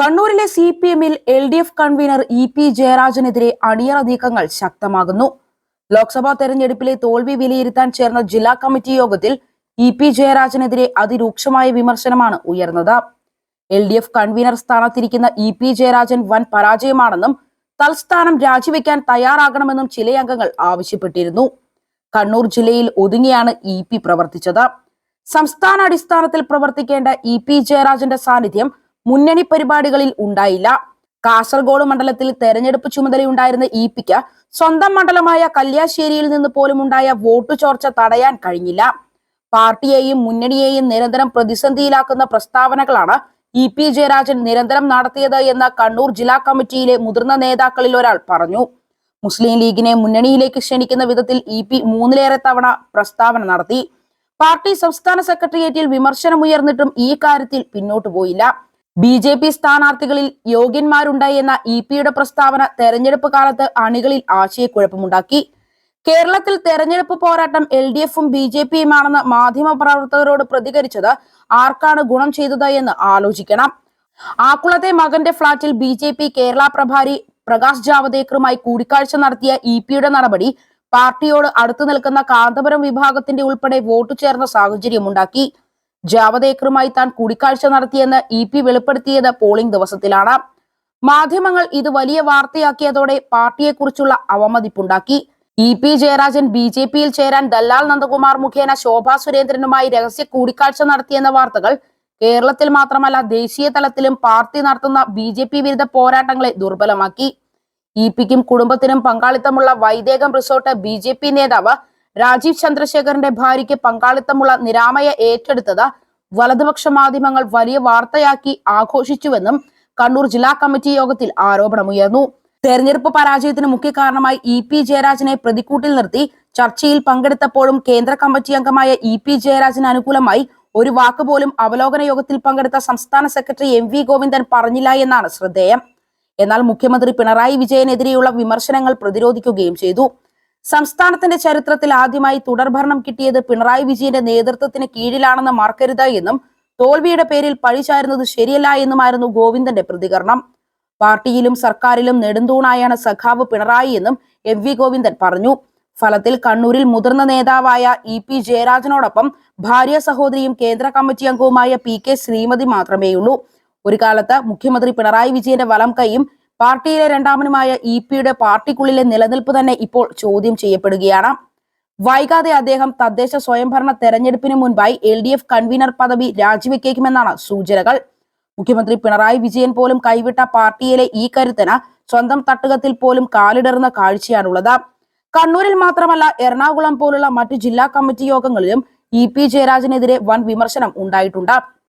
കണ്ണൂരിലെ C P എമ്മിൽ L D F convener E P ജയരാജനെതിരെ അണിയറ നീക്കങ്ങൾ ശക്തമാകുന്നു. ലോക്സഭാ തെരഞ്ഞെടുപ്പിലെ തോൽവി വിലയിരുത്താൻ ചേർന്ന ജില്ലാ കമ്മിറ്റി യോഗത്തിൽ ഇ പി ജയരാജനെതിരെ അതിരൂക്ഷമായ വിമർശനമാണ് ഉയർന്നത്. എൽ ഡി എഫ് കൺവീനർ സ്ഥാനത്തിരിക്കുന്ന ഇ പി ജയരാജൻ വൻ പരാജയമാണെന്നും തൽസ്ഥാനം രാജിവെക്കാൻ തയ്യാറാകണമെന്നും ചില അംഗങ്ങൾ ആവശ്യപ്പെട്ടിരുന്നു. കണ്ണൂർ ജില്ലയിൽ ഒതുങ്ങിയാണ് ഇ പി പ്രവർത്തിച്ചത്. സംസ്ഥാന അടിസ്ഥാനത്തിൽ പ്രവർത്തിക്കേണ്ട ഇ പി ജയരാജന്റെ സാന്നിധ്യം മുന്നണി പരിപാടികളിൽ ഉണ്ടായില്ല. കാസർഗോഡ് മണ്ഡലത്തിൽ തെരഞ്ഞെടുപ്പ് ചുമതലയുണ്ടായിരുന്ന ഇ പിക്ക് സ്വന്തം മണ്ഡലമായ കല്യാശ്ശേരിയിൽ നിന്ന് പോലും ഉണ്ടായ വോട്ടു ചോർച്ച തടയാൻ കഴിഞ്ഞില്ല. പാർട്ടിയെയും മുന്നണിയെയും നിരന്തരം പ്രതിസന്ധിയിലാക്കുന്ന പ്രസ്താവനകളാണ് ഇ പി ജയരാജൻ നിരന്തരം നടത്തിയത് എന്ന് കണ്ണൂർ ജില്ലാ കമ്മിറ്റിയിലെ മുതിർന്ന നേതാക്കളിൽ ഒരാൾ പറഞ്ഞു. മുസ്ലിം ലീഗിനെ മുന്നണിയിലേക്ക് ക്ഷണിക്കുന്ന വിധത്തിൽ ഇ പി മൂന്നിലേറെ തവണ പ്രസ്താവന നടത്തി. പാർട്ടി സംസ്ഥാന സെക്രട്ടേറിയറ്റിൽ വിമർശനമുയർന്നിട്ടും ഈ കാര്യത്തിൽ പിന്നോട്ടു പോയില്ല. ബി ജെ പി സ്ഥാനാർത്ഥികളിൽ യോഗ്യന്മാരുണ്ടായി എന്ന ഇ പിയുടെ പ്രസ്താവന തെരഞ്ഞെടുപ്പ് കാലത്ത് അണികളിൽ ആശയക്കുഴപ്പമുണ്ടാക്കി. കേരളത്തിൽ തെരഞ്ഞെടുപ്പ് പോരാട്ടം എൽ ഡി എഫും ബി ജെ പിയുമാണെന്ന് മാധ്യമ പ്രവർത്തകരോട് പ്രതികരിച്ചത് ആർക്കാണ് ഗുണം ചെയ്തത് എന്ന് ആലോചിക്കണം. ആക്കുളത്തെ മകന്റെ ഫ്ളാറ്റിൽ ബി ജെ പി കേരള പ്രഭാരി പ്രകാശ് ജാവദേക്കറുമായി കൂടിക്കാഴ്ച നടത്തിയ ഇ പിയുടെ നടപടി പാർട്ടിയോട് അടുത്തു നിൽക്കുന്ന കാന്തപുരം വിഭാഗത്തിന്റെ ഉൾപ്പെടെ വോട്ടു ചേർന്ന സാഹചര്യമുണ്ടാക്കി. ജാവദേക്കറുമായി താൻ കൂടിക്കാഴ്ച നടത്തിയെന്ന് ഇ പി വെളിപ്പെടുത്തിയത് പോളിംഗ് ദിവസത്തിലാണ്. മാധ്യമങ്ങൾ ഇത് വലിയ വാർത്തയാക്കിയതോടെ പാർട്ടിയെക്കുറിച്ചുള്ള അവമതിപ്പുണ്ടാക്കി. E P Jayarajan B J പിയിൽ ചേരാൻ ദല്ലാൽ നന്ദകുമാർ മുഖേന ശോഭാ സുരേന്ദ്രനുമായി രഹസ്യ കൂടിക്കാഴ്ച നടത്തിയെന്ന വാർത്തകൾ കേരളത്തിൽ മാത്രമല്ല ദേശീയ തലത്തിലും പാർട്ടി നടത്തുന്ന ബി ജെ പി വിരുദ്ധ പോരാട്ടങ്ങളെ ദുർബലമാക്കി. ഇ പിക്കും കുടുംബത്തിനും പങ്കാളിത്തമുള്ള Vaidekam resort B J P നേതാവ് രാജീവ് ചന്ദ്രശേഖറിന്റെ ഭാര്യയ്ക്ക് പങ്കാളിത്തമുള്ള നിരാമയ ഏറ്റെടുത്തത് വലതുപക്ഷ മാധ്യമങ്ങൾ വലിയ വാർത്തയാക്കി ആഘോഷിച്ചുവെന്നും കണ്ണൂർ ജില്ലാ കമ്മിറ്റി യോഗത്തിൽ ആരോപണമുയർന്നു തെരഞ്ഞെടുപ്പ് പരാജയത്തിന് മുഖ്യ കാരണമായി ഇ പി ജയരാജനെ പ്രതിക്കൂട്ടിൽ നിർത്തി. ചർച്ചയിൽ പങ്കെടുത്തപ്പോഴും കേന്ദ്ര കമ്മിറ്റി അംഗമായ ഇ പി ജയരാജന് അനുകൂലമായി ഒരു വാക്ക് പോലും അവലോകന യോഗത്തിൽ പങ്കെടുത്ത സംസ്ഥാന സെക്രട്ടറി എം വി ഗോവിന്ദൻ പറഞ്ഞില്ല എന്നാണ് ശ്രദ്ധേയം. എന്നാൽ മുഖ്യമന്ത്രി പിണറായി വിജയനെതിരെയുള്ള വിമർശനങ്ങൾ പ്രതിരോധിക്കുകയും ചെയ്തു. സംസ്ഥാനത്തിന്റെ ചരിത്രത്തിൽ ആദ്യമായി തുടർഭരണം കിട്ടിയത് പിണറായി വിജയന്റെ നേതൃത്വത്തിന് കീഴിലാണെന്ന് മറക്കരുത് എന്നും തോൽവിയുടെ പേരിൽ പഴിചാരുന്നത് ശരിയല്ല എന്നുമായിരുന്നു ഗോവിന്ദന്റെ പ്രതികരണം. പാർട്ടിയിലും സർക്കാരിലും നെടുന്തൂണായാണ് സഖാവ് പിണറായി എന്നും എം വി ഗോവിന്ദൻ പറഞ്ഞു. ഫലത്തിൽ കണ്ണൂരിൽ മുതിർന്ന നേതാവായ ഇ പി ജയരാജനോടൊപ്പം ഭാര്യ സഹോദരിയും കേന്ദ്ര കമ്മിറ്റി അംഗവുമായ പി കെ ശ്രീമതി മാത്രമേയുള്ളൂ. ഒരു കാലത്ത് മുഖ്യമന്ത്രി പിണറായി വിജയന്റെ വലം കൈയും പാർട്ടിയിലെ രണ്ടാമനുമായ ഇ പിയുടെ പാർട്ടിക്കുള്ളിലെ നിലനിൽപ്പ് തന്നെ ഇപ്പോൾ ചോദ്യം ചെയ്യപ്പെടുകയാണ്. വൈകാതെ അദ്ദേഹം തദ്ദേശ സ്വയംഭരണ തെരഞ്ഞെടുപ്പിന് മുൻപായി എൽ ഡി എഫ് കൺവീനർ പദവി രാജിവെക്കേക്കുമെന്നാണ് സൂചനകൾ. മുഖ്യമന്ത്രി പിണറായി വിജയൻ പോലും കൈവിട്ട പാർട്ടിയിലെ ഈ കരുത്തിന് സ്വന്തം തട്ടുകത്തിൽ പോലും കാലിടറുന്ന കാഴ്ചയാണുള്ളത്. കണ്ണൂരിൽ മാത്രമല്ല എറണാകുളം പോലുള്ള മറ്റു ജില്ലാ കമ്മിറ്റി യോഗങ്ങളിലും ഇ പി ജയരാജനെതിരെ വൻ വിമർശനം ഉണ്ടായിട്ടുണ്ട്.